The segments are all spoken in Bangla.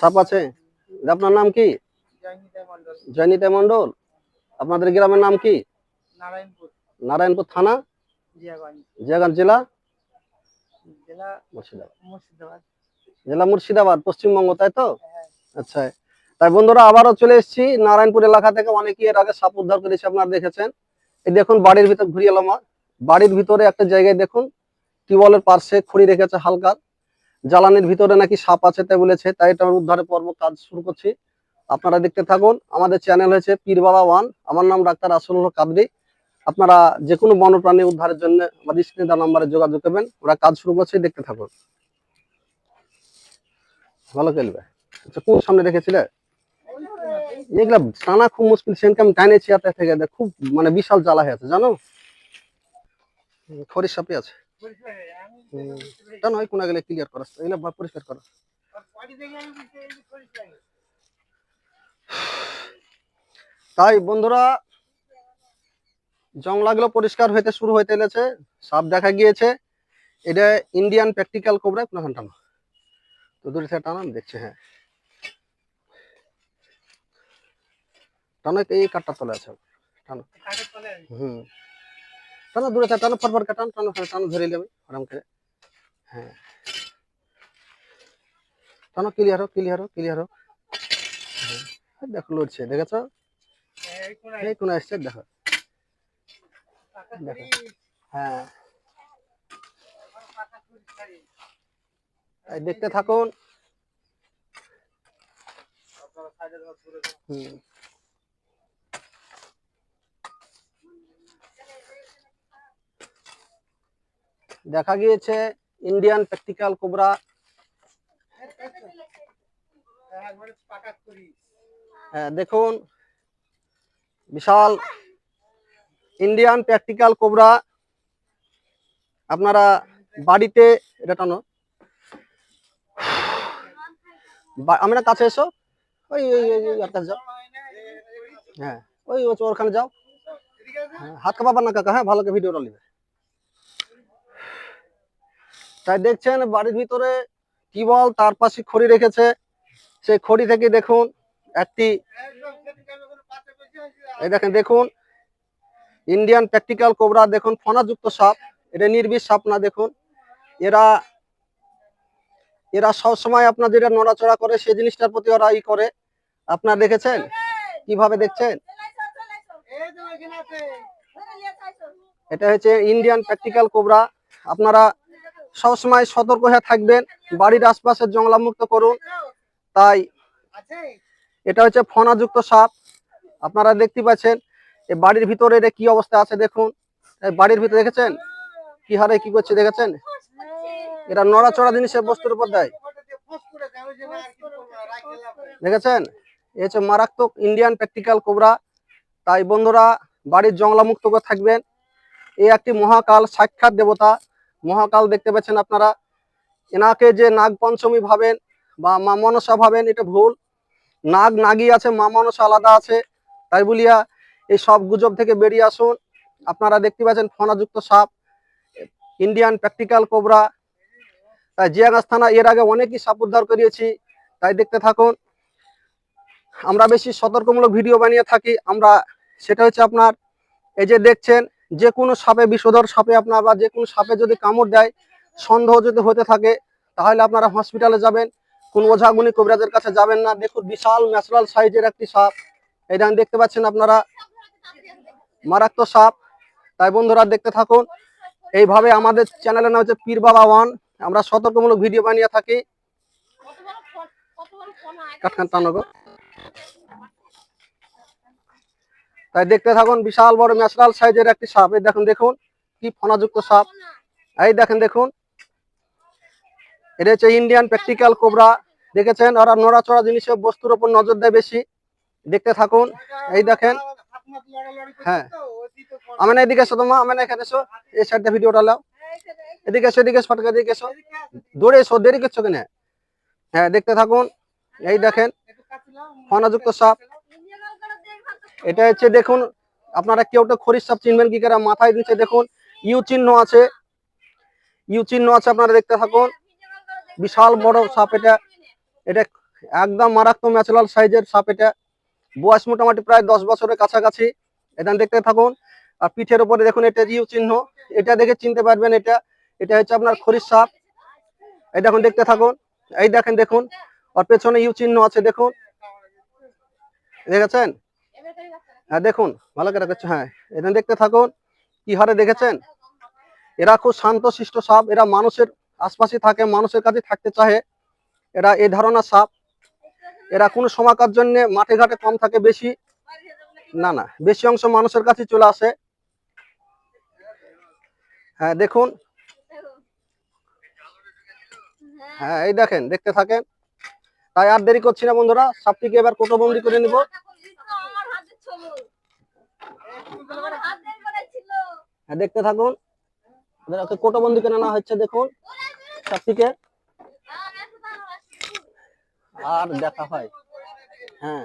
সাপ আছে। আপনার নাম কি? জয়নিতা মন্ডল আপনাদের গ্রামের নাম কি? নারায়ণপুর। নারায়ণপুর থানা? জিয়াগঞ্জ। জেলা? জেলা মুর্শিদাবাদ। মুর্শিদাবাদ। জেলা মুর্শিদাবাদ পশ্চিমবঙ্গ তাই তো? হ্যাঁ। আচ্ছা। তাই বন্ধুরা আবারও চলে এসেছি। নারায়ণপুর এলাকা থেকে অনেকেই এর আগে সাপ উদ্ধার করেছে আপনারা দেখেছেন। এই দেখুন বাড়ির ভিতর ঘুরিয়ে এলাম বাড়ির ভিতরে একটা জায়গায় দেখুন টিউবওয়েলের পার্শ্বে খড়ি রেখেছে হালকা। জ্বালানির ভিতরে নাকি সাপ আছে তাই বলেছে, তাই এটা উদ্ধারের পর্ব কাজ শুরু করছি। আপনারা দেখতে থাকুন, আমাদের চ্যানেল হয়েছে পীর বাবা ওয়ান আমার নাম ডাক্তার আসল কাদরি। আপনারা যে কোনো বন্যপ্রাণী উদ্ধারের জন্য আমাদের স্ক্রিনে দেওয়া নাম্বারে যোগাযোগ করবেন, ওরা কাজ শুরু করছে, দেখতে থাকুন। ভালো খেলবে। আচ্ছা কোন সামনে রেখেছিলে? এগুলা টানা খুব মুশকিল সেনকে আমি হাতে থেকে খুব মানে বিশাল জ্বালা হয়ে আছে, জানো? খরির সাপে আছে। তা নয় কোনা গেলে ক্লিয়ার করা এগুলো পরিষ্কার করা। তাই বন্ধুরা জংলাগুলো পরিষ্কার হইতে শুরু হইতে গেছে সাপ দেখা গিয়েছে। এটা ইন্ডিয়ান প্র্যাকটিক্যাল কোবরা কোনখান টানো তো দূরে থেকে টানান দেখছে হ্যাঁ। টানো এই কাঠটা তলে আছে। টানো। হুম। টানো দূরে টানো ফরফর কাটান, টানো টানো ধরে নেবে, আরাম করে। হ্যাঁ। টানো ক্লিয়ার হোক ক্লিয়ার হোক ক্লিয়ার হোক দেখো, লড়ছে, দেখেছ? এই কোন আসছে, দেখো। দেখো। হ্যাঁ। দেখতে থাকুন। হুম। দেখা গিয়েছে ইন্ডিয়ান প্র্যাকটিক্যাল কোবরা দেখুন বিশাল ইন্ডিয়ান প্র্যাকটিক্যাল কোবরা আপনারা বাড়িতে এটা টানো। বা- আমরা কাছে এসো। ওই ওই যাও। হ্যাঁ ওই ওখানে যাও। হ্যাঁ, হাত কাঁপাবার না কাকা। হ্যাঁ ভালো ভিডিওটা নেবে। তাই দেখছেন বাড়ির ভিতরে টিউবওয়েল তার পাশে খড়ি রেখেছে। সেই খড়ি থেকে দেখুন একটি, এই দেখেন, দেখুন ইন্ডিয়ান প্র্যাকটিক্যাল কোবরা দেখুন, ফনাযুক্ত সাপ। এটা নির্বিষ সাপ না, দেখুন। এরা এরা সবসময় আপনার যেটা নড়াচড়া করে, সেই জিনিসটার প্রতি ওরা ই করে। আপনার দেখেছেন? কীভাবে দেখছেন? এটা হচ্ছে ইন্ডিয়ান প্র্যাকটিক্যাল কোবরা আপনারা সবসময় সতর্ক হয়ে থাকবেন, বাড়ির আশপাশের জঙ্গলা মুক্ত করুন। তাই এটা হচ্ছে ফনাযুক্ত সাপ। আপনারা দেখতে পাচ্ছেন এই বাড়ির ভিতরে এটা কি অবস্থা আছে দেখুন। বাড়ির ভিতরে দেখেছেন? কি হারে কি করছে দেখেছেন? এরা নড়াচড়া জিনিসের বস্তুর উপর দেয়। দেখেছেন? এই হচ্ছে মারাত্মক ইন্ডিয়ান প্র্যাকটিক্যাল কোবরা তাই বন্ধুরা, বাড়ির জঙ্গলা মুক্ত করে থাকবেন। এই একটি মহাকাল সাক্ষাৎ দেবতা। মহাকাল দেখতে পাচ্ছেন আপনারা। এনাকে যে নাগ পঞ্চমী ভাবেন বা মা মনসা ভাবেন, এটা ভুল। নাগ নাগি আছে, মা মনসা আলাদা আছে। তাই বলিয়া এই সব গুজব থেকে বেরিয়ে আসুন। আপনারা দেখতে পাচ্ছেন ফনাযুক্ত সাপ, ইন্ডিয়ান প্র্যাকটিক্যাল কোবরা। তাই জিয়াগাছ থানা এর আগে অনেকই সাপ উদ্ধার করিয়েছি, তাই দেখতে থাকুন। আমরা বেশি সতর্কমূলক ভিডিও বানিয়ে থাকি। আমরা, সেটা হচ্ছে আপনার, এই যে দেখছেন যে কোনো সাপে, বিষধর সাপে আপনার বা যে কোনো সাপে যদি কামড় দেয়, সন্দেহ যদি হতে থাকে, তাহলে আপনারা হসপিটালে যাবেন। কোন ওঝাগুনি কবিরাজের কাছে যাবেন না। দেখুন, বিশাল ন্যাচারাল সাইজের একটি সাপ। এটা দেখতে পাচ্ছেন আপনারা? মারাত্মক সাপ। তাই বন্ধুরা, দেখতে থাকুন। এইভাবে আমাদের চ্যানেলের নাম হচ্ছে পীর বাবা ওয়ান। আমরা সতর্কমূলক ভিডিও বানিয়ে থাকি। কাটখান। তাই দেখতে থাকুন, বিশাল বড় ন্যাচারাল সাইজের একটি সাপ। এই দেখুন দেখুন কি ফনাযুক্ত সাপ। এই দেখেন, দেখুন। এটা হচ্ছে ইন্ডিয়ান প্র্যাকটিক্যাল কোবরা দেখেছেন? ওরা নড়াচড়া জিনিসের বস্তুর উপর নজর দেয় বেশি। দেখতে থাকুন। এই দেখেন। হ্যাঁ। আমি না এদিকে এসো তোমা আমি না এখানে এসো। এই সাইডটা ভিডিওটা লাও এদিকে এসো, এদিকে ফটকা এদিকে এসো। দৌড়ে এসো, দেরি করছ কেন? হ্যাঁ দেখতে থাকুন। এই দেখেন। ফনাযুক্ত সাপ। এটা হচ্ছে দেখুন, আপনারা কেউ তো খরির সাপ চিনবেন কি করে? মাথায় নিচে দেখুন, ইউ চিহ্ন আছে। ইউ চিহ্ন আছে, আপনারা দেখতে থাকুন। বিশাল বড় সাপ এটা। এটা একদম মারাত্মক ম্যাচুরাল সাইজের সাপ এটা। বয়স মোটামুটি প্রায় দশ বছরের কাছাকাছি। এটা দেখতে থাকুন। আর পিঠের উপরে দেখুন, এটা ইউ চিহ্ন। এটা দেখে চিনতে পারবেন এটা। এটা হচ্ছে আপনার খরির সাপ। এই দেখুন, দেখতে থাকুন। এই দেখেন, দেখুন। আর পেছনে ইউ চিহ্ন আছে, দেখুন। দেখেছেন? হ্যাঁ দেখুন, ভালো করে দেখছ হ্যাঁ এটা দেখতে থাকুন, কি হারে দেখেছেন? এরা খুব শান্ত, শিষ্ট সাপ, এরা মানুষের আশপাশে থাকে, মানুষের কাছে থাকতে চাহে, এরা এই ধারণা সাপ, এরা কোনো সময়কার জন্য মাঠে ঘাটে কম থাকে, বেশি, না না, বেশি অংশ মানুষের কাছে চলে আসে। হ্যাঁ দেখুন। হ্যাঁ এই দেখেন, দেখতে থাকেন। তাই আর দেরি করছি না, বন্ধুরা, সাপটিকে এবার কোটোবন্দি করে নিব। হ্যাঁ দেখতে থাকুন। ওকে কোটোবন্দি করে নেওয়া হচ্ছে, দেখুন। সাপটিকে আর দেখা হয়। হ্যাঁ।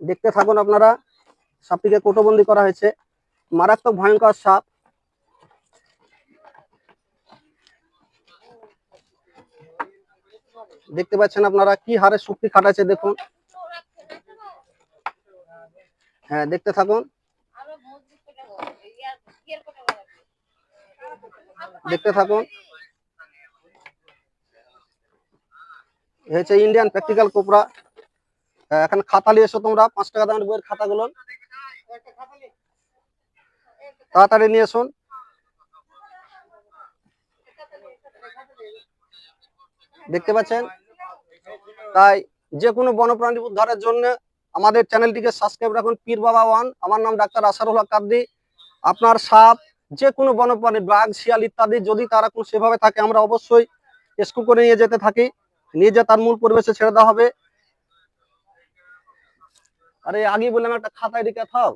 দেখতে থাকুন আপনারা। সাপটিকে কোটোবন্দি করা হয়েছে। মারাত্মক ভয়ঙ্কর সাপ। দেখতে পাচ্ছেন আপনারা কি হারে শক্তি খাটাচ্ছে, দেখুন। হ্যাঁ দেখতে থাকুন। দেখতে থাকুন। এ হচ্ছে ইন্ডিয়ান প্র্যাকটিক্যাল কোবরা এখন খাতা নিয়ে এসো তোমরা, পাঁচ টাকা দামের বইয়ের খাতাগুলো। তাড়াতাড়ি নিয়ে এসুন দেখতে পাচ্ছেন? তাই যে কোনো বন্যপ্রাণী উদ্ধারের জন্য আমাদের চ্যানেলটিকে সাবস্ক্রাইব রাখুন, পীর বাবা ওয়ান। আমার নাম ডাক্তার আসারুল হক কাদ্দি। আপনার সাপ, যে কোনো বনপ্রাণী বাঘ, শিয়াল ইত্যাদি যদি তারা কোনো সেভাবে থাকে, আমরা অবশ্যই স্কু করে নিয়ে যেতে থাকি। নিয়ে যেয়ে তার মূল পরিবেশে ছেড়ে দেওয়া হবে। আরে আগে বললাম একটা খাতায় রেখে থাও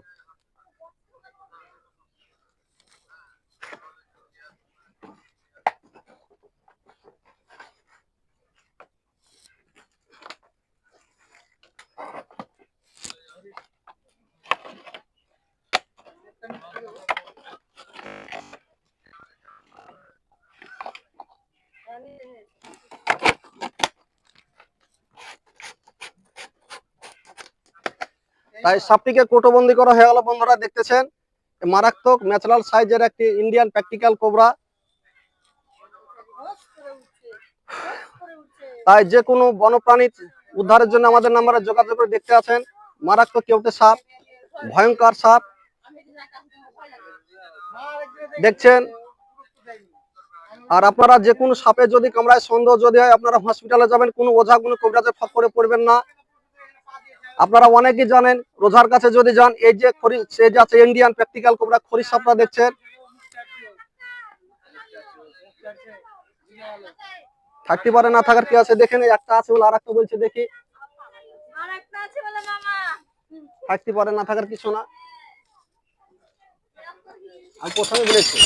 তাই সাপটিকে কোটোবন্দি করা হয়ে গেল, বন্ধুরা, দেখতেছেন? মারাত্মক ন্যাচারাল সাইজের একটি ইন্ডিয়ান প্র্যাকটিক্যাল কোবরা। তাই যে কোনো বন্যপ্রাণী উদ্ধারের জন্য আমাদের নাম্বারে যোগাযোগ করে দেখতে আছেন। মারাত্মক কেউটে সাপ? ভয়ঙ্কর সাপ। দেখছেন? আর আপনারা যে কোনো সাপে যদি কামড়ায় সন্দেহ যদি হয়, আপনারা হসপিটালে যাবেন, কোনো ওঝা কোনো কবিরাজের করে পড়বেন না। আপনারা অনেকেই জানেন রোজার কাছে যদি যান এই যে খরি সে যে আছে ইন্ডিয়ান প্র্যাকটিক্যাল কোবরা খরি সাপটা দেখছেন। থাকতে পারে না থাকার কি আছে? দেখেন একটা আছে বলে আর একটা বলছে দেখি। থাকতে পারে না থাকার কিছু না। আমি প্রথমে বলেছি।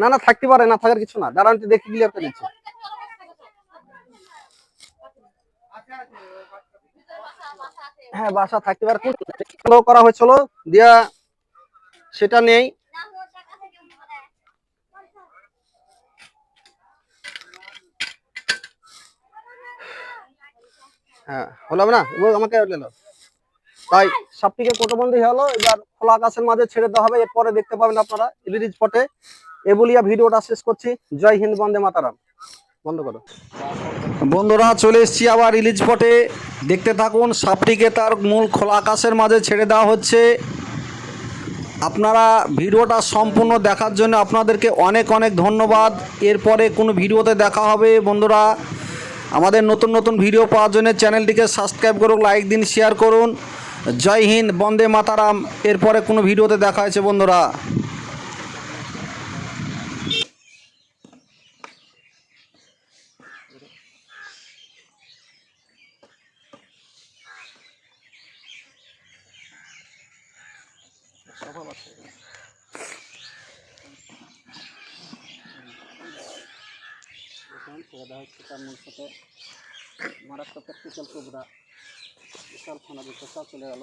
না না থাকতে পারে না থাকার কিছু না। দাঁড়ানটি দেখি ক্লিয়ার করে দিচ্ছি। হ্যাঁ বাসা থাকতে পারে। করা হয়েছিল, দিয়া সেটা নেই। হ্যাঁ হলো না? আমাকে তাই সাপটিকে কোটোবন্দি হলো এবার খোলা আকাশের মাঝে ছেড়ে দেওয়া হবে। এরপরে দেখতে পাবেন আপনারা এলইডি স্পটে এ বলিয়া ভিডিওটা শেষ করছি। জয় হিন্দ, বন্দে মাতারাম। বন্ধ করো। বন্ধুরা, চলে এসেছি আবার রিলিজ পটে দেখতে থাকুন, সাপটিকে তার মূল খোলা আকাশের মাঝে ছেড়ে দেওয়া হচ্ছে। আপনারা ভিডিওটা সম্পূর্ণ দেখার জন্য আপনাদেরকে অনেক অনেক ধন্যবাদ। এরপরে কোনো ভিডিওতে দেখা হবে, বন্ধুরা। আমাদের নতুন নতুন ভিডিও পাওয়ার জন্য চ্যানেলটিকে সাবস্ক্রাইব করুন লাইক দিন শেয়ার করুন। জয় হিন্দ, বন্দে মাতারাম। এরপরে কোনো ভিডিওতে দেখা হয়েছে, বন্ধুরা। মারাত্মক প্র্যাকটিক্যাল কোবরা বিশাল খানা চলে গেল।